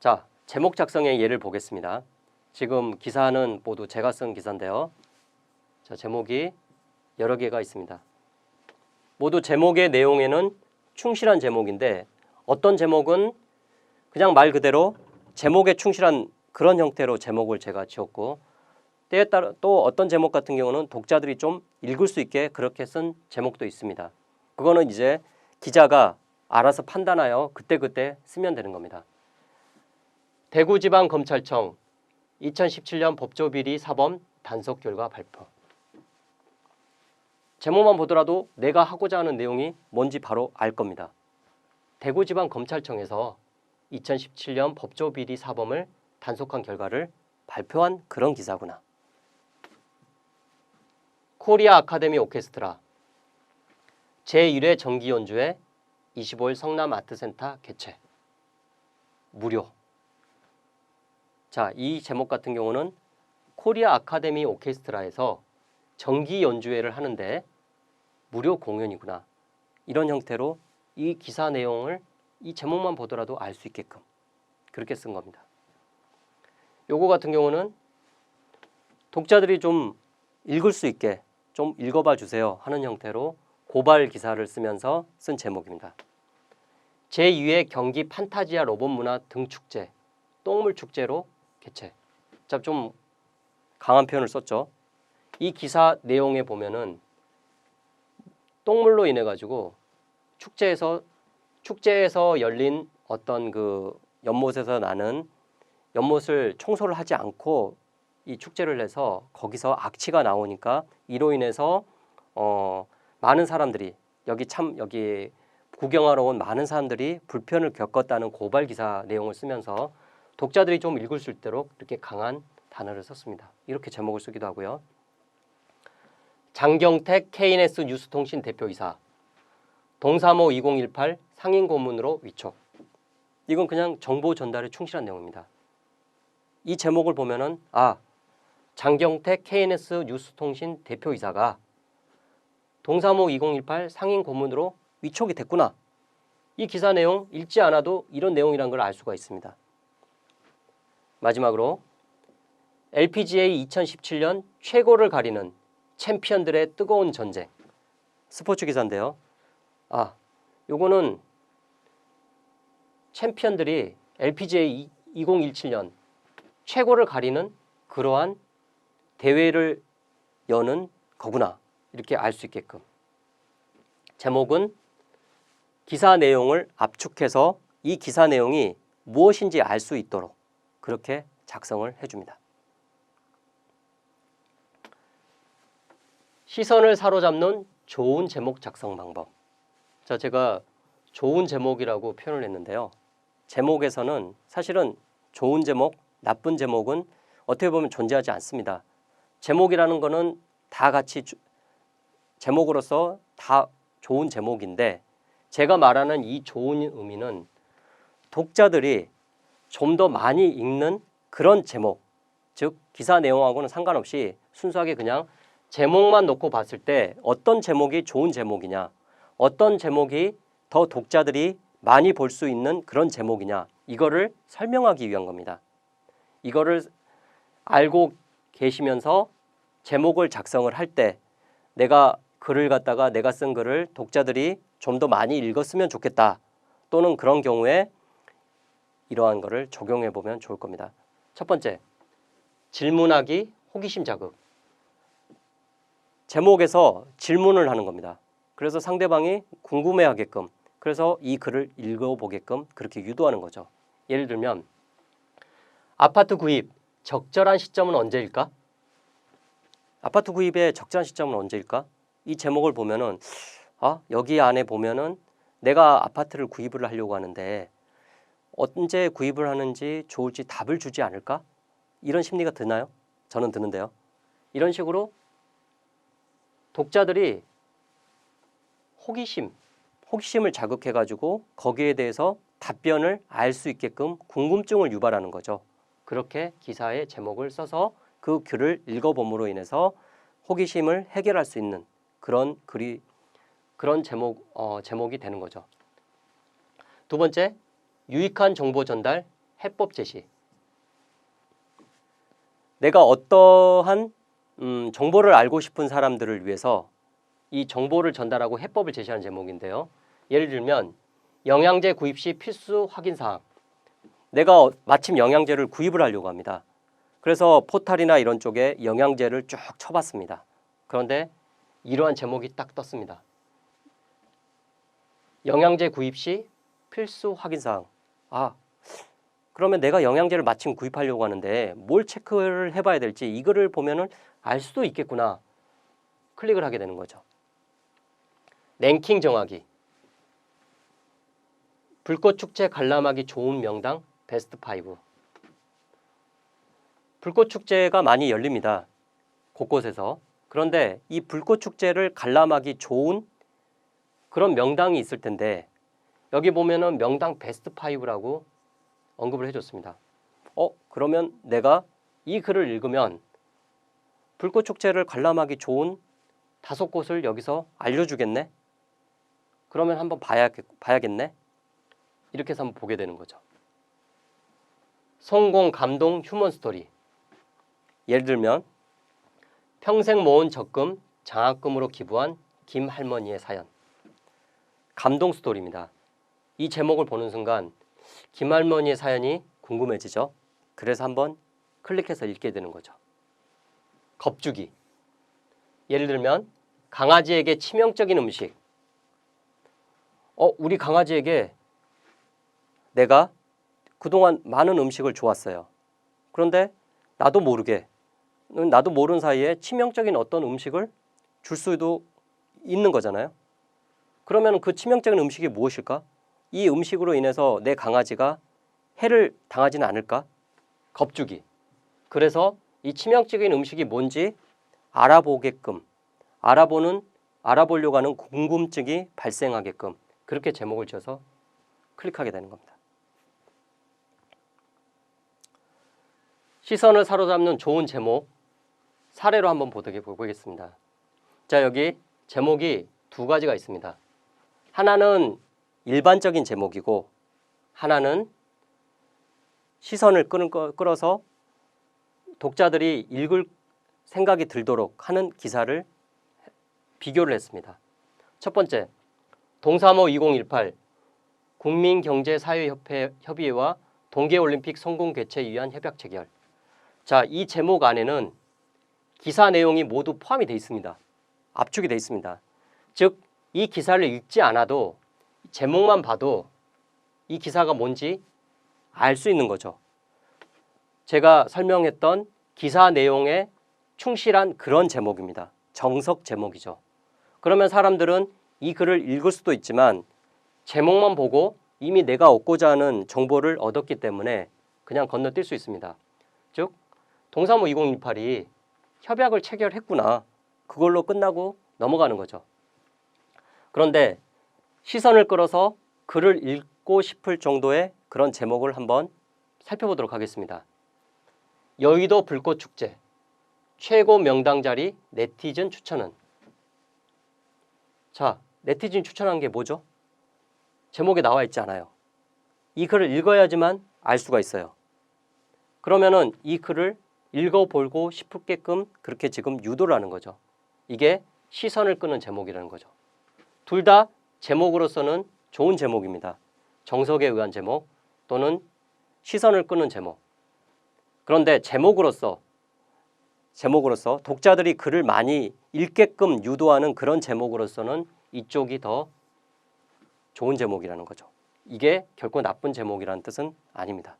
자, 제목 작성의 예를 보겠습니다. 지금 기사는 모두 제가 쓴 기사인데요. 자, 제목이 여러 개가 있습니다. 모두 제목의 내용에는 충실한 제목인데 어떤 제목은 그냥 말 그대로 제목에 충실한 그런 형태로 제목을 제가 지었고 때에 따라 또 어떤 제목 같은 경우는 독자들이 좀 읽을 수 있게 그렇게 쓴 제목도 있습니다. 그거는 이제 기자가 알아서 판단하여 그때그때 쓰면 되는 겁니다. 대구지방검찰청 2017년 법조비리 사범 단속 결과 발표. 제목만 보더라도 내가 하고자 하는 내용이 뭔지 바로 알 겁니다. 대구지방검찰청에서 2017년 법조비리 사범을 단속한 결과를 발표한 그런 기사구나. 코리아 아카데미 오케스트라 제1회 정기 연주회 25일 성남 아트센터 개최 무료 자, 이 제목 같은 경우는 코리아 아카데미 오케스트라에서 정기 연주회를 하는데 무료 공연이구나. 이런 형태로 이 기사 내용을 이 제목만 보더라도 알 수 있게끔 그렇게 쓴 겁니다. 요거 같은 경우는 독자들이 좀 읽을 수 있게 좀 읽어봐 주세요 하는 형태로 고발 기사를 쓰면서 쓴 제목입니다. 제2회 경기 판타지아 로봇 문화 등축제 똥물 축제로 개최. 자, 좀 강한 표현을 썼죠. 이 기사 내용에 보면은 똥물로 인해 가지고 축제에서 축제에서 열린 어떤 그 연못에서 나는 연못을 청소를 하지 않고 이 축제를 해서 거기서 악취가 나오니까 이로 인해서 어 많은 사람들이 여기 참 여기 구경하러 온 많은 사람들이 불편을 겪었다는 고발 기사 내용을 쓰면서 독자들이 좀 읽을 수 있도록 이렇게 강한 단어를 썼습니다. 이렇게 제목을 쓰기도 하고요. 장경택 KNS 뉴스통신 대표이사 동사모 2018 상임 고문으로 위촉. 이건 그냥 정보 전달에 충실한 내용입니다. 이 제목을 보면은 아 장경택 KNS 뉴스통신 대표이사가 동사모 2018 상임 고문으로 위촉이 됐구나. 이 기사 내용 읽지 않아도 이런 내용이란 걸 알 수가 있습니다. 마지막으로 LPGA 2017년 최고를 가리는 챔피언들의 뜨거운 전쟁. 스포츠 기사인데요. 아, 요거는 챔피언들이 LPGA 2017년 최고를 가리는 그러한 대회를 여는 거구나 이렇게 알 수 있게끔. 제목은 기사 내용을 압축해서 이 기사 내용이 무엇인지 알 수 있도록 그렇게 작성을 해줍니다. 시선을 사로잡는 좋은 제목 작성 방법. 자, 제가 좋은 제목이라고 표현을 했는데요. 제목에서는 사실은 좋은 제목, 나쁜 제목은 어떻게 보면 존재하지 않습니다. 제목이라는 거는 다 같이 주- 제목으로서 다 좋은 제목인데 제가 말하는 이 좋은 의미는 독자들이 좀 더 많이 읽는 그런 제목, 즉 기사 내용하고는 상관없이 순수하게 그냥 제목만 놓고 봤을 때 어떤 제목이 좋은 제목이냐, 어떤 제목이 더 독자들이 많이 볼 수 있는 그런 제목이냐, 이거를 설명하기 위한 겁니다. 이거를 알고 계시면서 제목을 작성을 할 때 내가 글을 갖다가 내가 쓴 글을 독자들이 좀 더 많이 읽었으면 좋겠다. 또는 그런 경우에 이러한 거를 적용해 보면 좋을 겁니다. 첫 번째, 질문하기 호기심 자극. 제목에서 질문을 하는 겁니다. 그래서 상대방이 궁금해하게끔 그래서 이 글을 읽어보게끔 그렇게 유도하는 거죠. 예를 들면 아파트 구입 적절한 시점은 언제일까? 아파트 구입의 적절한 시점은 언제일까? 이 제목을 보면은 아 여기 안에 보면은 내가 아파트를 구입을 하려고 하는데 언제 구입을 하는지 좋을지 답을 주지 않을까? 이런 심리가 드나요? 저는 드는데요. 이런 식으로 독자들이 호기심, 호기심을 자극해 가지고 거기에 대해서 답변을 알 수 있게끔 궁금증을 유발하는 거죠. 그렇게 기사의 제목을 써서 그 글을 읽어봄으로 인해서 호기심을 해결할 수 있는 그런 글이 그런 제목 어, 제목이 되는 거죠. 두 번째 유익한 정보 전달 해법 제시. 내가 어떠한 음, 정보를 알고 싶은 사람들을 위해서 이 정보를 전달하고 해법을 제시하는 제목인데요. 예를 들면 영양제 구입 시 필수 확인 사항. 내가 어- 마침 영양제를 구입을 하려고 합니다. 그래서 포탈이나 이런 쪽에 영양제를 쭉 쳐봤습니다. 그런데 이러한 제목이 딱 떴습니다. 영양제 구입 시 필수 확인 사항. 아, 그러면 내가 영양제를 마침 구입하려고 하는데 뭘 체크를 해봐야 될지 이거를 보면은 알 수도 있겠구나. 클릭을 하게 되는 거죠. 랭킹 정하기. 불꽃 축제 관람하기 좋은 명당 베스트 5. 불꽃 축제가 많이 열립니다. 곳곳에서. 그런데 이 불꽃 축제를 관람하기 좋은 그런 명당이 있을 텐데 여기 보면은 명당 베스트 5라고 언급을 해줬습니다. 어 그러면 내가 이 글을 읽으면 불꽃 축제를 관람하기 좋은 다섯 곳을 여기서 알려주겠네. 그러면 한번 봐야 봐야겠네. 이렇게 해서 한번 보게 되는 거죠. 성공, 감동, 휴먼 스토리. 예를 들면 평생 모은 적금 장학금으로 기부한 김 할머니의 사연. 감동 스토리입니다. 이 제목을 보는 순간 김 할머니의 사연이 궁금해지죠. 그래서 한번 클릭해서 읽게 되는 거죠. 겁주기. 예를 들면 강아지에게 치명적인 음식. 어, 우리 강아지에게 내가 그동안 많은 음식을 좋았어요. 그런데 나도 모르게 나도 모르는 사이에 치명적인 어떤 음식을 줄 수도 있는 거잖아요. 그러면 그 치명적인 음식이 무엇일까? 이 음식으로 인해서 내 강아지가 해를 당하지는 않을까? 겁주기. 그래서 이 치명적인 음식이 뭔지 알아보게끔 알아보는 알아보려고 하는 궁금증이 발생하게끔 그렇게 제목을 지어서 클릭하게 되는 겁니다. 시선을 사로잡는 좋은 제목 사례로 한번 보겠습니다. 자 여기 제목이 두 가지가 있습니다. 하나는 일반적인 제목이고 하나는 시선을 끌어서 독자들이 읽을 생각이 들도록 하는 기사를 비교를 했습니다. 첫 번째, 동사모 2018 국민경제사회협회 협의회와 동계올림픽 성공 개최 위한 협약 체결. 자, 이 제목 안에는 기사 내용이 모두 포함이 되어 있습니다. 압축이 되어 있습니다. 즉, 이 기사를 읽지 않아도 제목만 봐도 이 기사가 뭔지 알 수 있는 거죠. 제가 설명했던 기사 내용에 충실한 그런 제목입니다. 정석 제목이죠. 그러면 사람들은 이 글을 읽을 수도 있지만 제목만 보고 이미 내가 얻고자 하는 정보를 얻었기 때문에 그냥 건너뛸 수 있습니다. 즉 동사무 2018이 협약을 체결했구나. 그걸로 끝나고 넘어가는 거죠. 그런데 시선을 끌어서 글을 읽고 싶을 정도의 그런 제목을 한번 살펴보도록 하겠습니다. 여의도 불꽃 축제 최고 명당 자리 네티즌 추천은 자 네티즌 추천한 게 뭐죠? 제목에 나와 있지 않아요. 이 글을 읽어야지만 알 수가 있어요. 그러면은 이 글을 읽어보고 싶게끔 그렇게 지금 유도를 하는 거죠. 이게 시선을 끄는 제목이라는 거죠. 둘 다 제목으로서는 좋은 제목입니다. 정석에 의한 제목 또는 시선을 끄는 제목. 그런데 제목으로서 제목으로서 독자들이 글을 많이 읽게끔 유도하는 그런 제목으로서는 이쪽이 더 좋은 제목이라는 거죠. 이게 결코 나쁜 제목이라는 뜻은 아닙니다.